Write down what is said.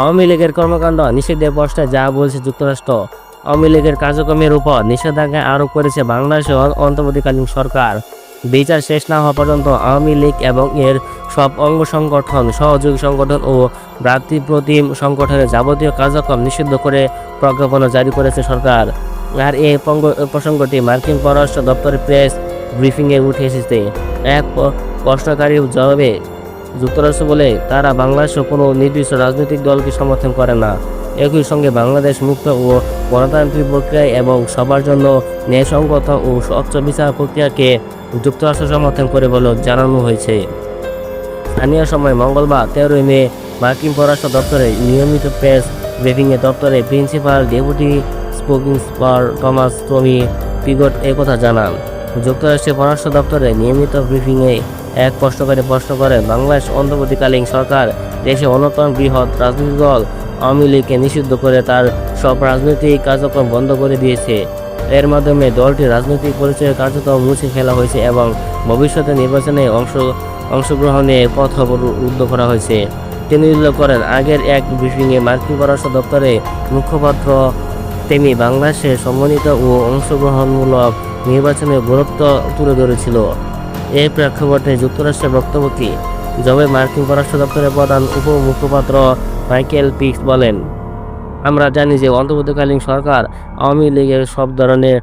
আওয়ামী লীগের কর্মকাণ্ড নিষিদ্ধের প্রশ্নে যা বলছে যুক্তরাষ্ট্র। আওয়ামী লীগের কার্যক্রমের উপর নিষেধাজ্ঞা আরোপ করেছে বাংলাদেশের অন্তর্বর্তীকালীন সরকার। বিচার শেষ না হওয়া পর্যন্ত আওয়ামী লীগ এবং এর সব অঙ্গ সংগঠন, সহযোগী সংগঠন ও ভ্রাতৃপ্রতিম সংগঠনের যাবতীয় কার্যক্রম নিষিদ্ধ করে প্রজ্ঞাপনা জারি করেছে সরকার। আর এই প্রসঙ্গটি মার্কিন পররাষ্ট্র দপ্তরের প্রেস ব্রিফিংয়ে উঠে এসেছে। এক প্রশ্নকারীর জবাবে যুক্তরাষ্ট্র বলে তারা বাংলাদেশের কোনো নির্দিষ্ট রাজনৈতিক দলকে সমর্থন করে না। একই সঙ্গে বাংলাদেশ মুক্ত ও গণতান্ত্রিক প্রক্রিয়া এবং সবার জন্য ন্যায়সঙ্গত ও স্বচ্ছ বিচার প্রক্রিয়াকে যুক্তরাষ্ট্র সমর্থন করে বলে জানানো হয়েছে। স্থানীয় সময় মঙ্গলবার তেরোই মে মার্কিন পররাষ্ট্র দপ্তরে নিয়মিত প্রেস ব্রিফিংয়ে দপ্তরের principal deputy spokesperson Thomas Tommy Pigott একথা জানান। যুক্তরাষ্ট্রের পররাষ্ট্র দপ্তরে নিয়মিত ব্রিফিংয়ে এক প্রশ্নকারী প্রশ্ন করেন, বাংলাদেশ অন্তর্বর্তীকালীন সরকার দেশে অন্যতম বৃহৎ রাজনৈতিক দল আওয়ামী লীগকে নিষিদ্ধ করে তার সব রাজনৈতিক কার্যক্রম বন্ধ করে দিয়েছে। এর মাধ্যমে দলটির রাজনৈতিক পরিচয় কার্যত মুছে ফেলা হয়েছে এবং ভবিষ্যতে নির্বাচনে অংশ, অংশগ্রহণে পথ অবরুদ্ধ করা হয়েছে। তিনি উল্লেখ করেন, আগের এক ব্রিফিংয়ে মার্কিন পররাষ্ট্র দপ্তরে মুখপাত্র তেমি বাংলাদেশের সম্মানিত ও অংশগ্রহণমূলক নির্বাচনের গুরুত্ব তুলে ধরেছিল। এই প্রেক্ষাপটে যুক্তরাষ্ট্রের বক্তব্য কি জবে মার্কিন পররাষ্ট্র দপ্তরের প্রধান উপমুখপাত্র মাইকেল পিক্স বলেন, আমরা জানি যে অন্তর্বর্তীকালীন সরকার আওয়ামী লীগের সব ধরনের